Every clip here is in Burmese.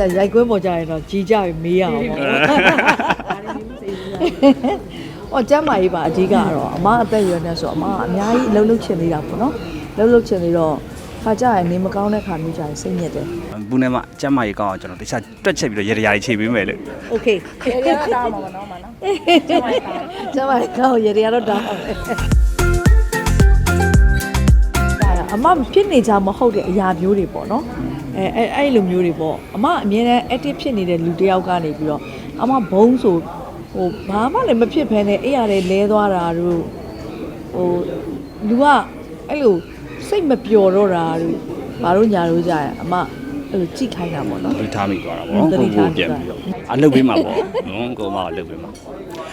အဲ့ဒါရိုက်ခွဲပေါ်ကြရတော့ကြည်ကြပြီးမေးရအောင်ပေါ့။အော်ကျမ်းမာရေးပါအဓိကတော့အမအသက်ရွယ်နေဆိုအမအများကြီးအလုပ်လုပ်ချင်နေတာပေါ့နော်။လုပ်လုပ်ချင်နေတော့ခါကြရင်နေမကောင်းတဲ့ခါမျိုးကြရင်စိတ်ညစ်တယ်။ဘူးနဲ့မှကျမ်းမာရေးကောင်းအောင်ကျွန်တော်တခြားတွက်ချက်ပြီးတော့ရေတရာတွေခြေပေးမယ်လို့။ Okay ။ရေတရာတားမှာမနော်မနော်။ကျမ်းမာရေးကောင်း။ကျမ်းမာရေးကောင်းရေတရာတော့တားပါမယ်။အမဖြစ်နေကြမဟုတ်တဲ့အရာမျိုးတွေပေါ့နော် အဲအဲအဲ့လိုမျိုးတွေပေါ့အမအမြဲတမ်း active ဖြစ်နေတဲ့လူတစ်ယောက်ကနေပြီးတော့အမဘုံဆိုဟိုဘာမှလည်းမဖြစ်ဘဲနဲ့အဲ့ရတယ်လဲသွားတာတို့ဟိုလူကအဲ့လိုစိတ်မပျော်တော့တာတို့ဘာလို့ညာလို့ကြရအမအဲ့လိုကြိတ်ခိုင်းတာပေါ့နော်သတိထားမိသွားတာဟုတ်ပေါ့သနော်တိကိုထားကိုမိပြန်သွားပြီးတော့အလုပ်ပေးမှာပေါ့နော်ကိုမအလုပ်ပေးမှာ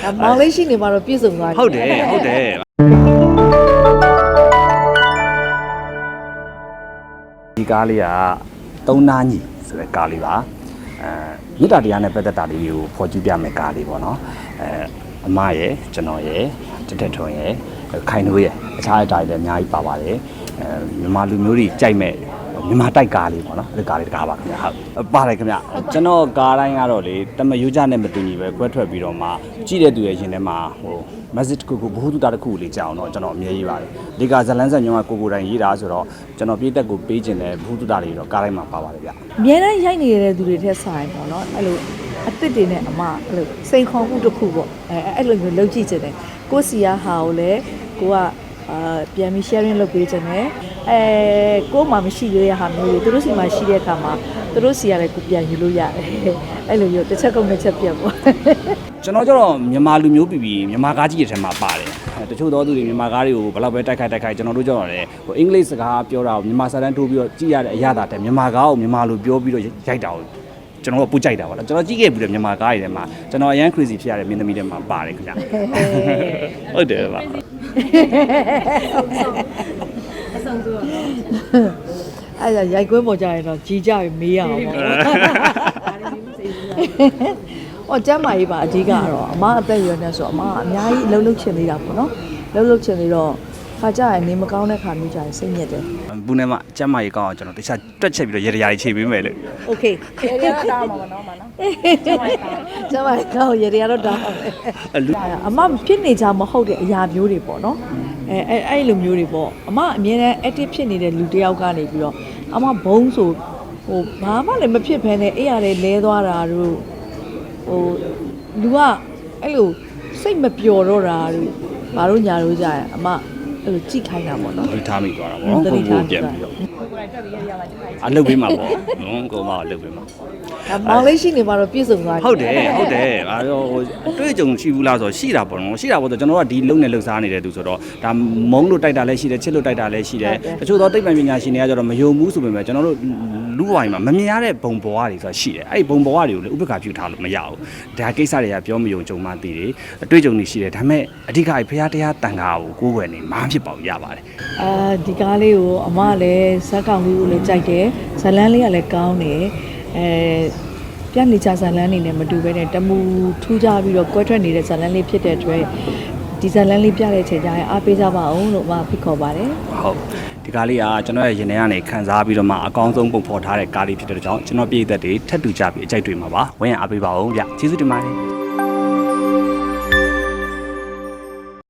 ဒါမောင်လေးရှိနေမှာတော့ပြည့်စုံသွားပြီဟုတ်တယ်ဟုတ်တယ်ဒီကားလေးက သုံးနာညီဆိုတဲ့ကားလေးပါအဲမေတ္တာတရားနဲ့ပတ်သက်တာလေးကိုဖော်ကျူးပြမယ်ကားလေးပေါ့နော်အဲအမရဲ့ကျွန်တော်ရဲ့တက်တက်ထွန်ရဲ့ခိုင်နိုးရဲ့အခြားအတိုင်းလည်းအများကြီးပါပါတယ်အဲမြန်မာလူမျိုးတွေကြိုက်မဲ့ မြန်မာတိုက်ကားလေးပေါ့နော်ဒီကားလေးတကားပါခင်ဗျာဟုတ်ပါတယ်ခင်ဗျကျွန်တော်ကားတိုင်းကတော့လေတမယိုးကြနဲ့မတူညီပဲကွဲထွက်ပြီးတော့မှကြည့်တဲ့သူရဲ့ရင်ထဲမှာဟို message တစ်ခုခုဘ ഹു တုတာတစ်ခုကိုလေးကြောင်တော့ကျွန်တော်အမြဲရေးပါတယ်ဒီကဇလန်းဆက်ညောင်းကကိုကိုတိုင်းရေးတာဆိုတော့ကျွန်တော်ပြည့်တက်ကိုပေးခြင်းတဲ့ဘ ഹു တုတာတွေတော့ကားတိုင်းမှာပါပါတယ်ဗျအများတန်းရိုက်နေတဲ့သူတွေထက်ဆိုင်ပေါ့နော်အဲ့လိုအစ်စ်တွေနဲ့အမအဲ့လိုစိန်ခေါ်မှုတစ်ခုပေါ့အဲအဲ့လိုမျိုးလုပ်ကြည့်ချင်တယ်ကိုယ့်စီယာဟာကိုလည်းကိုကအာပြန်ပြီး sharing လုပ်ပေးချင်တယ် အဲကိုယ်မှမရှိရတဲ့ဟာမျိုးတွေသူတို့စီမှာရှိတဲ့အခါမှာသူတို့စီကလည်းကိုပြန်ယူလို့ရတယ်အဲ့လိုမျိုးတစ်ချက်ကုန်တစ်ချက်ပြတ်ပေါ့ကျွန်တော်ကျတော့မြန်မာလူမျိုးပြည်ပြည်မြန်မာကားကြီးရဲ့ထဲမှာပါတယ်အဲတချို့သောသူတွေမြန်မာကားတွေကိုဘယ်တော့ပဲတိုက်ခိုက်တိုက်ခိုက်ကျွန်တော်တို့ကျတော့လည်းဟိုအင်္ဂလိပ်စကားပြောတာကိုမြန်မာစာတန်းထိုးပြီးတော့ကြည့်ရတဲ့အရာတာတဲ့မြန်မာကားကိုမြန်မာလိုပြောပြီးတော့ရိုက်တာကိုကျွန်တော်ကပူကြိုက်တာပါလားကျွန်တော်ကြည့်ခဲ့ပြီးတော့မြန်မာကားတွေထဲမှာကျွန်တော်အရန် crazy ဖြစ်ရတဲ့မင်းသမီးတွေမှာပါတယ်ခင်ဗျဟုတ်တယ်ပါ အောင်ဆိုတော့အဲ့ဒါရိုက်ခွဲပေါ်ကြရတော့ကြီးကြပြီးမေးရအောင်ပေါ့။အော်ကျမ်းမာရေးပါအဓိကတော့အမအသက်ရွယ်နေဆိုအမအများကြီးအလုပ်လုပ်ချင်နေတာပေါ့နော်။လုပ်လုပ်ချင်နေတော့ခါကြရင်နေမကောင်းတဲ့ခါမျိုးကြရင်စိတ်ညစ်တယ်။ဘူးနဲ့မှကျမ်းမာရေးကောင်းအောင်ကျွန်တော်တခြားတွက်ချက်ပြီးတော့ရေတရာတွေခြေပေးမယ်လေ။ Okay ။ရေတရာတားမှာမနော်မနော်။ကျမ်းမာရေးကောင်းကျမ်းမာရေးကောင်းရေတရာတော့တားပါမယ်။အမဖြစ်နေကြမဟုတ်တဲ့အရာမျိုးတွေပေါ့နော်။ အဲအဲအဲ့လိုမျိုးတွေပေါ့အမအမြဲတမ်း active ဖြစ်နေတဲ့လူတစ်ယောက်ကနေပြီးတော့အမဘုံဆိုဟိုဘာမှလည်းမဖြစ်ဘဲနဲ့အဲ့ရတယ်လဲသွားတာတို့ဟိုလူကအဲ့လိုစိတ်မပျော်တော့တာတို့ဘာလို့ညာလို့ကြရအမ အဲ့လိုကြိတ်ခိုင်းတာပေါ့နော်သတိထားမိသွားတာပေါ့နော်ကိုကိုပြန်ပြီးတော့ကိုယ်တိုင်တက်ပြီးရေရလာကြည့်လိုက်အလုပ်ပေးမှာပေါ့နော်ကိုမအလုပ်ပေးမှာဒါမောင်လေးရှိနေမှာတော့ပြည့်စုံသွားပြီဟုတ်တယ်ဟုတ်တယ်အဲတော့ဟိုအတွေ့အကြုံရှိဘူးလားဆိုတော့ရှိတာပေါ့နော်ရှိတာပေါ့ဆိုကျွန်တော်ကဒီလုံနဲ့လှုပ်ရှားနေတဲ့သူဆိုတော့ဒါမုံလို့တိုက်တာလည်းရှိတယ်ချစ်လို့တိုက်တာလည်းရှိတယ်တချို့သောသိပ္ပံပညာရှင်တွေကကျတော့မယုံဘူးဆိုပေမဲ့ကျွန်တော်တို့လူဝိုင်းမှာမမြင်ရတဲ့ဘုံဘဝတွေဆိုတာရှိတယ်အဲ့ဒီဘုံဘဝတွေကိုလည်းဥပက္ခပြုထားလို့မရဘူးဒါကိစ္စတွေကပြောမယုံကြုံမှသိတယ်အတွေ့အကြုံတွေရှိတယ်ဒါပေမဲ့အဓိကဖရားတရားတန်ခါကိုကိုးကွယ်နေမှာဖြစ်ပေါ့ရပါတယ်အာဒီကားလေးကိုအမကလည်းဇက်ကောင်လေးကိုလည်းကြိုက်တယ်ဇလန်းလေးကလည်းကောင်းတယ်အဲပြနေချဇလန်းနေနဲ့မတူဘဲနဲ့တမူထူးခြားပြီးတော့ကွဲထွက်နေတဲ့ဇလန်းလေးဖြစ်တဲ့အတွက်ဒီဇလန်းလေးပြတဲ့အချိန်ကျရင်အားပေးကြပါအောင်လို့အမဖိတ်ခေါ်ပါတယ်ဟုတ်ဒီကားလေးကကျွန်တော်ရဲ့ရင်ထဲကနေခန်းစားပြီးတော့မှအကောင်းဆုံးပုံဖော်ထားတဲ့ကားလေးဖြစ်တဲ့ကြောင့်ကျွန်တော်ပြည်သက်တွေထပ်တူကြပြီးအကြိုက်တွေမှာပါဝင်းရအားပေးပါအောင်ဗျကျေးဇူးတင်ပါတယ်